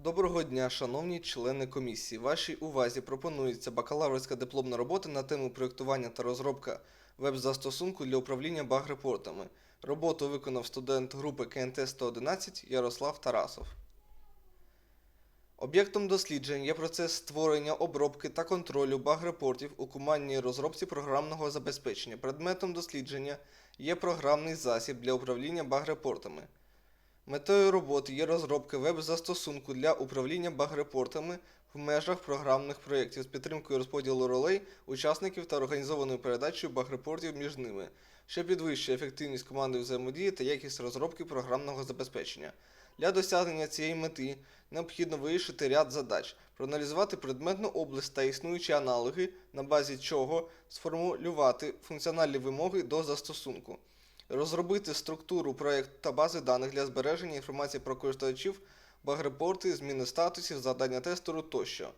Доброго дня, шановні члени комісії. Вашій увазі пропонується бакалаврська дипломна робота на тему проєктування та розробка веб-застосунку для управління баг-репортами. Роботу виконав студент групи КНТ 111 Ярослав Тарасов. Об'єктом досліджень є процес створення, обробки та контролю баг-репортів у командній розробці програмного забезпечення. Предметом дослідження є програмний засіб для управління баг-репортами. Метою роботи є розробка веб-застосунку для управління баг-репортами в межах програмних проєктів з підтримкою розподілу ролей, учасників та організованою передачею баг-репортів між ними, що підвищує ефективність команди взаємодії та якість розробки програмного забезпечення. Для досягнення цієї мети необхідно вирішити ряд задач, проаналізувати предметну область та існуючі аналоги, на базі чого сформулювати функціональні вимоги до застосунку розробити структуру проєкту та бази даних для збереження інформації про користувачів, баг-репорти, зміни статусів, завдання тестеру тощо.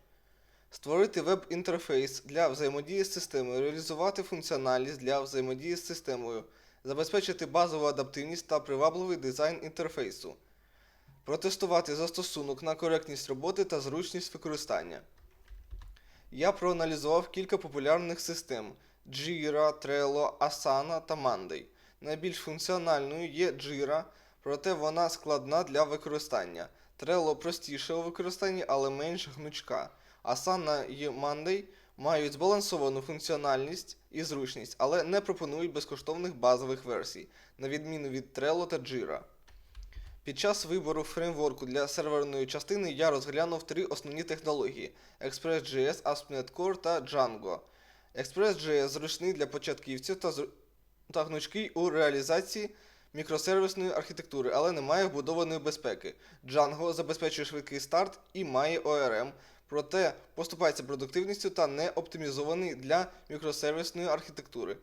Створити веб-інтерфейс для взаємодії з системою, реалізувати функціональність для взаємодії з системою, забезпечити базову адаптивність та привабливий дизайн інтерфейсу, протестувати застосунок на коректність роботи та зручність використання. Я проаналізував кілька популярних систем Jira, Trello, Asana та Monday. Найбільш функціональною є Jira, проте вона складна для використання. Trello простіше у використанні, але менш гнучка. Asana і Monday мають збалансовану функціональність і зручність, але не пропонують безкоштовних базових версій, на відміну від Trello та Jira. Під час вибору фреймворку для серверної частини я розглянув три основні технології: Express.js, ASP.NET Core та Django. Express.js зручний для початківців та, та гнучкий у реалізації мікросервісної архітектури, але не має вбудованої безпеки. Django забезпечує швидкий старт і має ORM, проте поступається продуктивністю та не оптимізований для мікросервісної архітектури.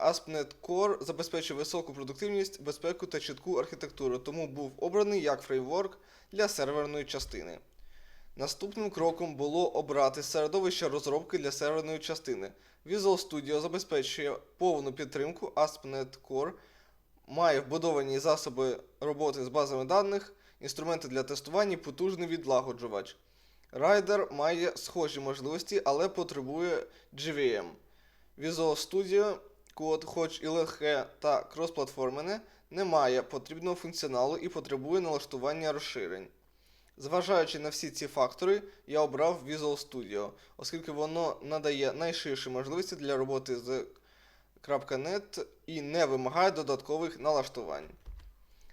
ASP.NET Core забезпечує високу продуктивність, безпеку та чітку архітектуру, тому був обраний як фреймворк для серверної частини. Наступним кроком було обрати середовище розробки для серверної частини. Visual Studio забезпечує повну підтримку ASP.NET Core, має вбудовані засоби роботи з базами даних, інструменти для тестування потужний відлагоджувач. Rider має схожі можливості, але потребує GVM. Visual Studio код, хоч і легке та кросплатформене, не має потрібного функціоналу і потребує налаштування розширень. Зважаючи на всі ці фактори, я обрав Visual Studio, оскільки воно надає найширші можливості для роботи з .NET і не вимагає додаткових налаштувань.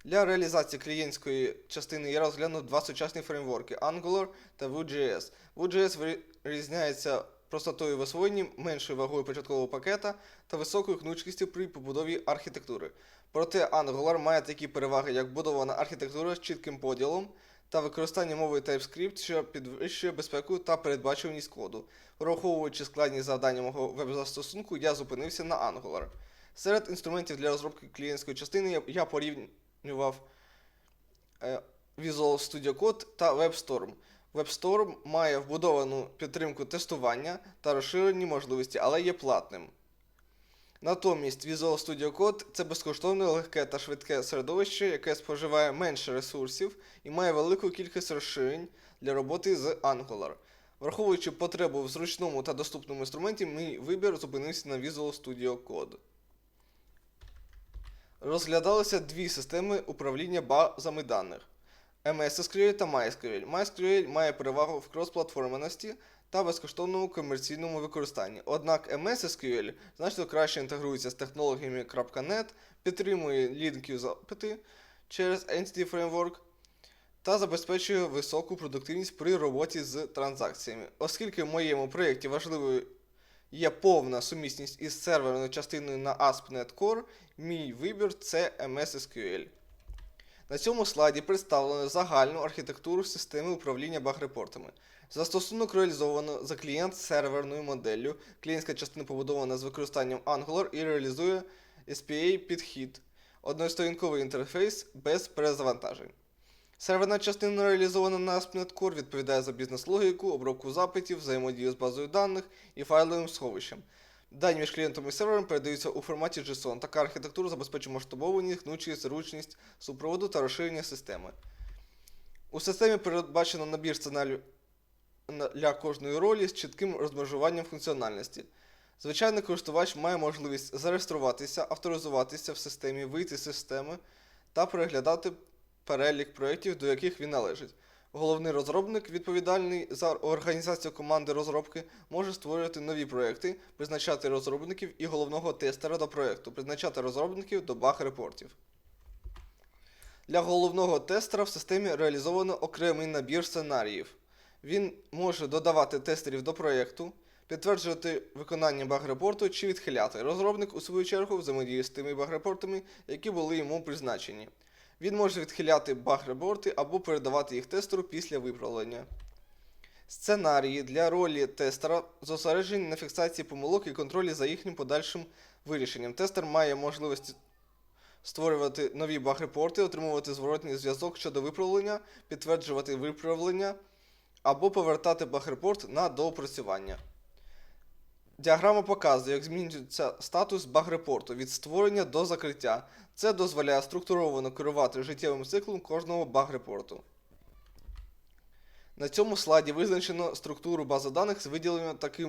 Для реалізації клієнтської частини я розглянув два сучасні фреймворки Angular та Vue.js. Vue.js вирізняється простотою в освоєнні, меншою вагою початкового пакета та високою гнучкістю при побудові архітектури. Проте Angular має такі переваги, як будована архітектура з чітким поділом та використання мови TypeScript, що підвищує безпеку та передбачуваність коду. Враховуючи складність завдання мого веб-застосунку, я зупинився на Angular. Серед інструментів для розробки клієнтської частини я- я порівнював е, Visual Studio Code та WebStorm. WebStorm має вбудовану підтримку тестування та розширені можливості, але є платним. Натомість Visual Studio Code це безкоштовне, легке та швидке середовище, яке споживає менше ресурсів і має велику кількість розширень для роботи з Angular. Враховуючи потребу в зручному та доступному інструменті, мій вибір зупинився на Visual Studio Code. Розглядалися дві системи управління базами даних. MS SQL та MySQL. MySQL має перевагу в кросплатформеності та безкоштовному комерційному використанні. Однак MS SQL значно краще інтегрується з технологіями .NET, підтримує лінків запити через Entity Framework та забезпечує високу продуктивність при роботі з транзакціями. Оскільки в моєму проєкті важливою є повна сумісність із серверною частиною на ASP.NET Core, мій вибір це MS SQL. На цьому слайді представлено загальну архітектуру системи управління баг-репортами. Застосунок реалізовано за клієнт-серверною моделлю. Клієнтська частина побудована з використанням Angular і реалізує SPA-підхід, односторінковий інтерфейс без перезавантажень. Серверна частина реалізована на ASP.NET Core відповідає за бізнес-логіку, обробку запитів, взаємодію з базою даних і файловим сховищем. Дані між клієнтом і сервером передаються у форматі JSON. Така архітектура забезпечує масштабованість, гнучкість, зручність супроводу та розширення системи. У системі передбачено набір сценаріїв на- для кожної ролі з чітким розмежуванням функціональності. Звичайний користувач має можливість зареєструватися, авторизуватися в системі, вийти з системи та переглядати перелік проєктів, до яких він належить. Головний розробник, відповідальний за організацію команди розробки, може створювати нові проєкти, призначати розробників і головного тестера до проєкту, призначати розробників до баг-репортів. Для головного тестера в системі реалізовано окремий набір сценаріїв. Він може додавати тестерів до проєкту, підтверджувати виконання баг-репорту чи відхиляти. Розробник, у свою чергу, взаємодіє з тими баг-репортами, які були йому призначені. Він може відхиляти баг-репорти або передавати їх тестеру після виправлення. Сценарії для ролі тестера зосереджені на фіксації помилок і контролі за їхнім подальшим вирішенням. Тестер має можливість створювати нові баг-репорти, отримувати зворотній зв'язок щодо виправлення, підтверджувати виправлення або повертати баг-репорт на доопрацювання. Діаграма показує, як змінюється статус баг-репорту від створення до закриття. Це дозволяє структуровано керувати життєвим циклом кожного баг-репорту. На цьому слайді визначено структуру бази даних з виділенням таких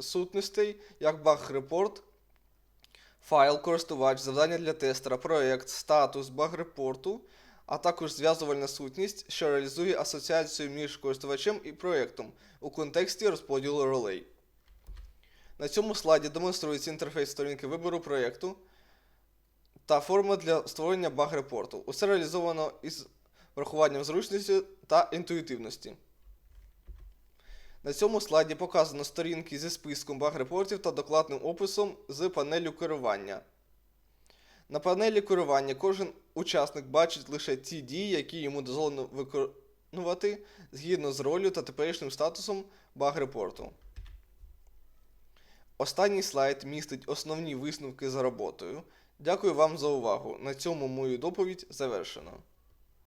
сутностей, як баг-репорт, файл, користувач, завдання для тестера, проєкт, статус баг-репорту, а також зв'язувальна сутність, що реалізує асоціацію між користувачем і проєктом у контексті розподілу ролей. На цьому слайді демонструється інтерфейс сторінки вибору проєкту та форма для створення баг-репорту. Усе реалізовано із врахуванням зручності та інтуїтивності. На цьому слайді показано сторінки зі списком баг-репортів та докладним описом з панелю керування. На панелі керування кожен учасник бачить лише ті дії, які йому дозволено виконувати згідно з ролью та теперішнім статусом баг-репорту. Останній слайд містить основні висновки за роботою. Дякую вам за увагу. На цьому мою доповідь завершено.